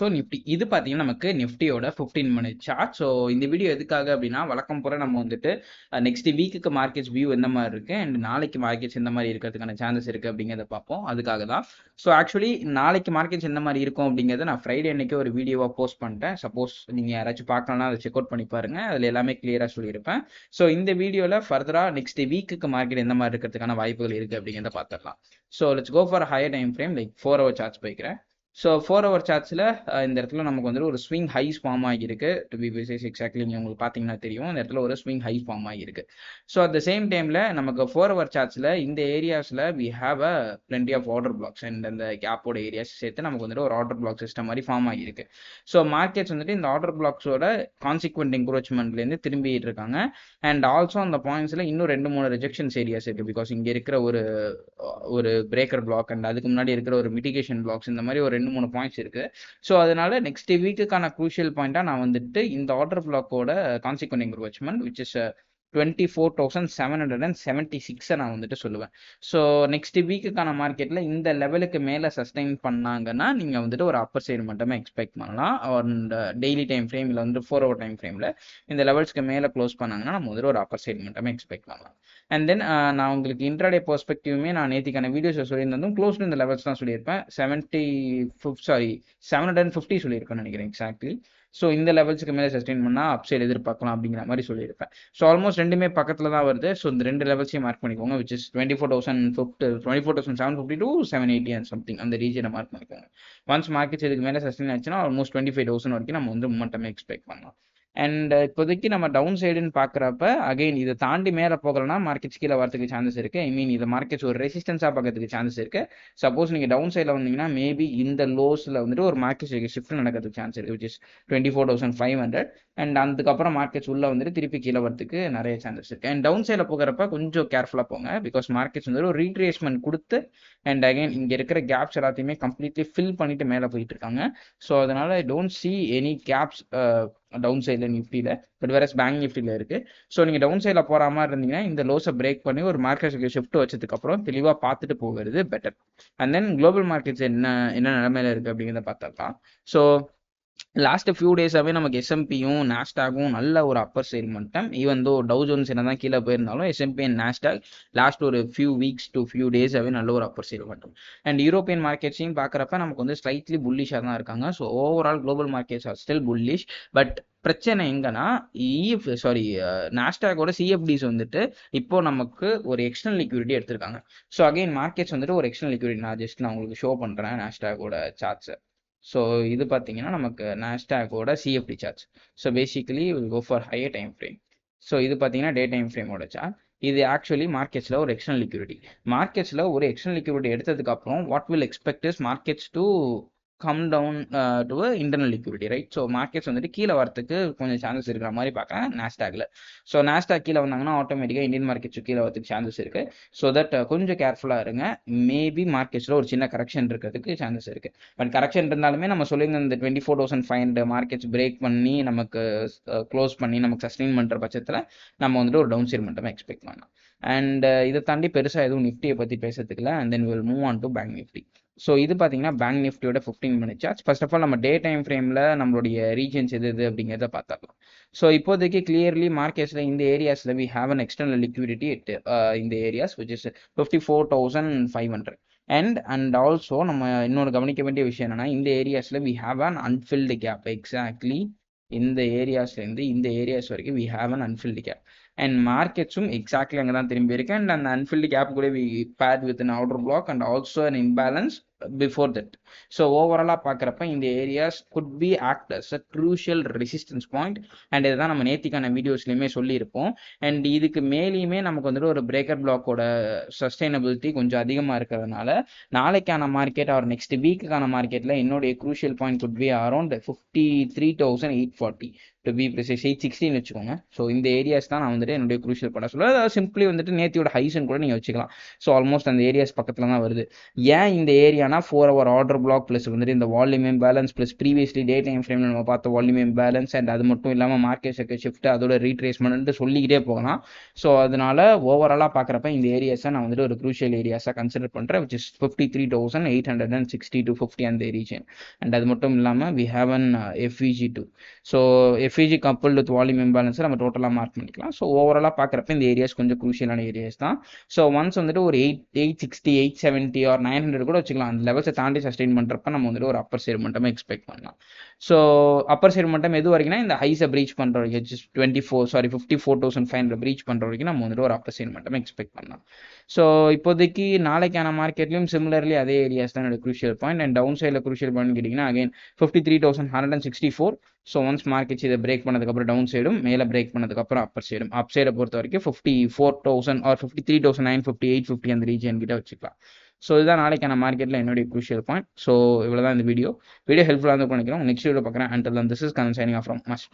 So Nifty இது பார்த்தீங்கன்னா நமக்கு நிஃப்டியோட ஃபிஃப்டீன் மினிட் சார்ட் ஸோ இந்த வீடியோ எதுக்காக அப்படின்னா வழக்கம் போல நம்ம வந்துட்டு நெக்ஸ்ட் வீக்குக்கு மார்க்கெட்ஸ் வியூ எந்த மாதிரி இருக்கு? அண்ட் நாளைக்கு மார்க்கெட்ஸ் எந்த மாதிரி இருக்கிறதுக்கான சான்சஸ் இருக்கு அப்படிங்கிறத பார்ப்போம். அதுக்காக தான். ஸோ ஆக்சுவலி நாளைக்கு மார்க்கெட்ஸ் எந்த மாதிரி இருக்கும் அப்படிங்கிறத நான் ஃப்ரைடே அன்னைக்கு ஒரு வீடியோவாக போஸ்ட் பண்ணிட்டேன் சப்போஸ் நீங்கள் யாராச்சும் பார்க்கலன்னா அதை செக் அவுட் பண்ணி பாருங்க. அதில் எல்லாமே கிளியராக சொல்லியிருப்பேன். ஸோ இந்த வீடியோவில் ஃபர்தராக நெக்ஸ்ட் வீக்குக்கு மார்க்கெட் எந்த மாதிரி இருக்கிறதுக்கான வாய்ப்புகள் இருக்கு அப்படிங்கிறத பார்த்துடலாம். So let's go for higher time frame like four hour chart போய்க்கிறேன். ஸோ ஃபோர் ஹவர் சார்ட்ஸில் இந்த இடத்துல நமக்கு வந்துட்டு ஒரு ஸ்விங் ஹை ஃபார்ம் ஆகியிருக்கு. டு பி பிசைஸ் எக்ஸாக்ட்லி நீங்கள் உங்களுக்கு பார்த்தீங்கன்னா தெரியும். இந்த இடத்துல ஒரு ஸ்விங் ஹை ஃபார்ம் ஆகியிருக்கு. ஸோ அட் த சேம் டைமில் நமக்கு ஃபோர் ஹவர் சார்ட்ஸில் இந்த ஏரியாஸில் we have a plenty of order blocks and அந்த கேப்போட ஏரியாஸ் சேர்த்து நமக்கு வந்துட்டு ஒரு ஆர்டர் பிளாக் சிஸ்டம் மாதிரி ஃபார்ம் ஆகியிருக்கு. ஸோ மார்க்கெட்ஸ் வந்துட்டு இந்த ஆர்டர் பிளாக்ஸோட கான்சிக்வெண்ட் என்க்ரோச்மெண்ட்லேருந்து திரும்பிட்டு இருக்காங்க. அண்ட் ஆல்சோ அந்த பாயிண்ட்ஸில் இன்னும் ரெண்டு மூணு ரிஜெக்ஷன்ஸ் ஏரியாஸ் இருக்குது பிகாஸ் இங்கே இருக்கிற ஒரு ஒரு பிரேக்கர் பிளாக் அண்ட் அதுக்கு முன்னாடி இருக்கிற ஒரு மிட்டிகேஷன் பிளாக்ஸ் இந்த மாதிரி ஒரு ரெண்டு மூணு பாயிண்ட்ஸ் இருக்கு. ஸோ அதனால நெக்ஸ்ட் வீக்குக்கான குரூஷியல் பாயிண்டா நான் வந்துட்டு இந்த order பிளாக்கோட consequent encroachment which is twenty four thousand seven hundred and seventy சிக்ஸை நான் வந்துட்டு சொல்லுவேன். ஸோ நெக்ஸ்ட் வீக்குக்கான மார்க்கெட்டில் இந்த லெவலுக்கு மேலே சஸ்டைன் பண்ணாங்கன்னா நீங்கள் வந்துட்டு ஒரு அப்பர் சைடு மட்டுமே எக்ஸ்பெக்ட் பண்ணலாம். அண்ட் டெய்லி டைம் ஃப்ரேமில் வந்து ஃபோர் ஹவர் டைம் ஃப்ரேமில் இந்த லெவல்ஸ்க்கு மேலே க்ளோஸ் பண்ணாங்கன்னா நம்ம வந்துட்டு ஒரு அப்பர் சைடு மட்டுமே எக்ஸ்பெக்ட் பண்ணலாம். அண்ட் தென் uh, நான் உங்களுக்கு இன்ட்ராடே பெர்ஸ்பெக்டிவுமே நான் நேற்றுக்கான வீடியோஸை சொல்லியிருந்ததும் க்ளோஸ் இந்த லெவல்ஸ் தான் சொல்லியிருப்பேன். Seventy fifty sorry seven hundred and fifty சொல்லியிருப்பேன் நினைக்கிறேன் எக்ஸாக்ட்லி ஸோ இந்த லெவல்ஸுக்கு மேலே சஸ்டெயின் பண்ணால் அப்சைட் எதிர்பார்க்கலாம் அப்படிங்கிற மாதிரி சொல்லியிருப்பேன். ஸோ ஆல்மோஸ்ட் ரெண்டுமே பக்கத்தில் தான் வருது. ஸோ இந்த ரெண்டு லெவல்ஸையும் மார்க் பண்ணிக்கோங்க which is twenty four thousand fifty twenty four thousand seven fifty two seven eighty and something அந்த ரீஜனை மார்க் பண்ணிக்கோங்க ஒன்ஸ் மார்க்கெட்ஸ் இதுக்கு மேலே சஸ்டெயின் ஆச்சுன்னா ஆல்மோஸ்ட் டுவெண்ட்டி ஃபைவ் தௌசண்ட் வரைக்கும் நம்ம வந்து மூமெண்டமே எக்ஸ்பெக்ட் பண்ணலாம். அண்ட் uh, இப்போதைக்கு நம்ம டவுன் சைடுன்னு பார்க்குறப்ப அகைன் இதை தாண்டி மேலே போகலன்னா மார்க்கெட்ஸ் கீழே வரதுக்கு சான்சஸ் இருக்குது ஐ மீன் இதை மார்க்கெட்ஸ் ஒரு ரெசிஸ்டன்ஸாக பார்க்கறதுக்கு சான்சஸ் இருக்குது சப்போஸ் நீங்கள் டவுன் சைடில் வந்தீங்கன்னா மேபி இந்த லோஸில் வந்துட்டு ஒரு மார்க்கெட் ஷிஃப்ட் நடக்கிறதுக்கு சான்ஸ் இருக்குது which is twenty four thousand five hundred and அதுக்கப்புறம் மார்க்கெட்ஸ் உள்ளே வந்துட்டு திருப்பி கீழே வரதுக்கு நிறைய சான்சஸ் இருக்குது அண்ட் டவுன் சைடில் போகிறப்ப கொஞ்சம் கேர்ஃபுல்லாக போங்க பிகாஸ் மார்க்கெட்ஸ் வந்து ஒரு ரீட்ரேஸ்மெண்ட் கொடுத்து அண்ட் அகைன் இங்கே இருக்கிற கேப்ஸ் எல்லாத்தையுமே கம்ப்ளீட்லி ஃபில் பண்ணிட்டு மேலே போயிட்டு இருக்காங்க. ஸோ அதனால I don't see any gaps down சைடில் நிஃப்டியில் பட் வேற பேங்க் நிஃப்டியில் இருக்கு. ஸோ நீங்கள் டவுன் சைடில் போகிற மாதிரி இருந்தீங்கன்னா இந்த லோஸை பிரேக் பண்ணி ஒரு மார்க்கெட் ஷிஃப்ட் வச்சதுக்கப்புறம் தெளிவாக பார்த்துட்டு போகிறது better and then global markets என்ன என்ன நிலமையில இருக்குது அப்படிங்கிறத பார்த்துக்கலாம் ஸோ லாஸ்ட் ஃபியூ டேஸாகவே நமக்கு எஸ்எம்பியும் நாஸ்டாகும் நல்ல ஒரு அப்பர் சைட் மட்டும் ஈவன் தோ டவு ஜோன்ஸ் என்ன தான் கீழே போயிருந்தாலும் எஸ்எம்பி அண்ட் நாஸ்டாக் லாஸ்ட் ஒரு ஃபியூ வீக்ஸ் டு ஃபியூ டேஸாகவே நல்ல ஒரு அப்பர் சைட் மட்டும் அண்ட் யூரோப்பியன் மார்க்கெட்ஸையும் பார்க்குறப்ப நமக்கு வந்து ஸ்லைட்லி புல்லிஷாக தான் இருக்காங்க. So overall global markets are still bullish but பிரச்சனை எங்கன்னா இஎஃப் சாரி நாஸ்டாகோட சிஎஃப்டிஸ் வந்துட்டு இப்போ நமக்கு ஒரு எக்ஸ்டர்னல் லிக்விடிட்டி எடுத்திருக்காங்க. ஸோ அகைன் மார்க்கெட்ஸ் வந்துட்டு ஒரு எக்ஸ்டர்னல் லிக்விடிட்டி நான் ஜஸ்ட் நான் உங்களுக்கு ஷோ பண்ணுறேன் நாஸ்டாகோட சார்ட்ஸை ஸோ இது பார்த்தீங்கன்னா நமக்கு நாஸ்டாகோட CFD charge so basically will go for higher time frame so இது பார்த்தீங்கன்னா டே டைம் ஃப்ரேமோட சார்ட் இது ஆக்சுவலி மார்க்கெட்ஸில் ஒரு எக்ஸ்டர்னல் லிக்யூரிட்டி மார்க்கெட்ஸில் ஒரு எக்ஸ்டர்னல் லிக்யூரிட்டி எடுத்ததுக்கு அப்புறம் what will expect is markets to come down to internal liquidity right so markets வந்துட்டு கீழே வரத்துக்கு கொஞ்சம் சான்சஸ் இருக்கிற மாதிரி பார்க்குறேன் நாஸ்டாக்ல ஸோ நாஸ்டாக் கீழே வந்தாங்கன்னா ஆட்டோமேட்டிக்காக இந்தியன் மார்க்கெட்ஸ் கீழே வரதுக்கு சான்சஸ் இருக்கு. ஸோ தட் uh, கொஞ்சம் கேர்ஃபுல்லாக இருங்க. மேபி மார்க்கெட்ஸில் ஒரு சின்ன கரெக்ஷன் இருக்கிறதுக்கு சான்சஸ் இருக்கு. பட் கரெக்ஷன் இருந்தாலுமே நம்ம சொல்லியிருந்த இந்த twenty four thousand five hundred markets break பண்ணி நமக்கு uh, க்ளோஸ் பண்ணி நமக்கு சஸ்டெயின் பண்ணுற பட்சத்தில் நம்ம வந்துட்டு ஒரு டவுன் சைட் மட்டுமே எக்ஸ்பெக்ட் பண்ணலாம். அண்ட் uh, இதை தாண்டி பெருசாக எதுவும் நிஃப்டியை பற்றி பேசுறதுக்குல and then will move on to bank Nifty so இது பார்த்தீங்கன்னா பேங்க் நிஃப்டியோட fifteen minute chart first of all நம்ம டே டைம் ஃப்ரேமில் நம்மளுடைய ரீஜன்ஸ் எது எது அப்படிங்கிறத பார்த்துடலாம். ஸோ இப்போதைக்கு கிளியர்லி மார்க்கெட்ஸில் இந்த ஏரியாஸில் we have an external liquidity இந்த areas which is fifty four thousand five hundred and and also நம்ம இன்னொரு கவனிக்க வேண்டிய விஷயம் என்னன்னா இந்த ஏரியாஸில் we have an unfilled gap exactly இந்த ஏரியாஸ்லேருந்து இந்த ஏரியாஸ் வரைக்கும் we have an unfilled gap and மார்க்கெட்ஸும் exactly அங்கே தான் திரும்பி இருக்கு. அண்ட் அந்த அன்ஃபில்டு கேப் கூட we pad with an outer block and also an imbalance before that so ஓவராலாக பார்க்குறப்ப இந்த areas could be act as a crucial resistance point and இதுதான் நம்ம நேத்திக்கான வீடியோஸ்லையுமே சொல்லியிருப்போம். அண்ட் இதுக்கு மேலேயுமே நமக்கு வந்துட்டு ஒரு பிரேக்கர் பிளாக்கோட சஸ்டைனபிலிட்டி கொஞ்சம் அதிகமாக இருக்கிறதுனால நாளைக்கான மார்க்கெட் ஆர் நெக்ஸ்ட் வீக்குக்கான மார்க்கெட்டில் என்னுடைய crucial point could be around fifty three thousand eight forty to be precise eight சிக்ஸ்டின்னு வச்சுக்கோங்க. ஸோ இந்த ஏரியாஸ் தான் நான் வந்துட்டு என்னுடைய குரூஷியல் படம் சொல்லுவேன் அதாவது சிம்பிளி வந்துட்டு நேத்தியோட ஹைஸ்ன்னு கூட நீங்கள் வச்சுக்கலாம். ஸோ ஆல்மோஸ்ட் அந்த ஏரியாஸ் பக்கத்தில் தான் வருது. ஏன் இந்த area ஏரியானா four hour order block plus வந்துட்டு இந்த volume balance plus previously day time frame நம்ம பார்த்த வால்யூமே பேலன்ஸ் அண்ட் அது மட்டும் இல்லாமல் மார்க்கெட் செக்டர் ஷிஃப்ட் அதோட ரீட்ரேஸ்மெண்ட்டு சொல்லிக்கிட்டே போகலாம். ஸோ அதனால ஓவராலாக பார்க்குறப்ப இந்த ஏரியாஸை நான் வந்துட்டு ஒரு குரூஷியல் ஏரியாஸாக கன்சிடர் பண்ணுறேன் which is fifty three thousand eight hundred and sixty two fifty அந்த ரீஜன் அண்ட் அது மட்டும் இல்லாமல் we have an FVG too so FVG coupled with volume இம்பேலன்ஸை நம்ம டோட்டலாக மார்க் பண்ணிக்கலாம். ஸோ ஓவராலாக பார்க்குறப்ப இந்த ஏரியாஸ் கொஞ்சம் குரூஷியலான ஏரியாஸ் தான். ஸோ ஒன்ஸ் வந்துட்டு ஒரு eight eight sixty eight seventy or nine hundred கூட வச்சுக்கலாம். அந்த லெவல்ஸை தாண்டி சஸ்டெயின் பண்ணுறப்ப நம்ம வந்துட்டு ஒரு அப்பர் சைடு மட்டுமே எக்ஸ்பெக்ட் பண்ணலாம். ஸோ அப்பர் சைடு மட்டும் எது வரைக்கும்னா இந்த ஹைஸை ப்ரீச் பண்ணுற வரைக்கும் twenty four sorry fifty four thousand five hundred breach பண்ணுற வரைக்கும் நம்ம வந்துட்டு ஒரு அப்பர் சைடு மட்டும் எக்ஸ்பெக்ட் பண்ணலாம். ஸோ இப்போதைக்கு நாளைக்கான மார்க்கெட்லையும் சிமிலர்லி அதே ஏரியாஸ் தான் என்னோட குரூஷியல் பாயிண்ட் அண்ட் டவுன் சைடில் குரூஷியல் பாயிண்ட் கேட்டிங்கன்னா again fifty three thousand hundred and sixty four so once markets இதை பிரேக் பண்ணதுக்கப்புறம் டவுன் சைடும் மேலே பிரேக் பண்ணதுக்கப்புறம் அப்பர் சைடும் அப் சைடை பொறுத்த வரைக்கும் fifty four thousand or fifty three thousand nine fifty eight fifty அந்த ரீஜன் கிட்ட வச்சுக்கலாம். ஸோ இதுதான் நாளைக்கான மார்க்கெட்டில் என்னுடைய குரூஷியல் பாயிண்ட் ஸோ இவ்வளோ தான் இந்த வீடியோ வீடியோ ஹெல்ப்ஃபுல்லாக இருந்து பண்ணிக்கிறோம் நெக்ஸ்ட் வீடியோ பார்க்குறேன். அண்ட் திஸ் இஸ் கன் சைனிங் ஆஃப் ஃப்ரம் மஸ்ட்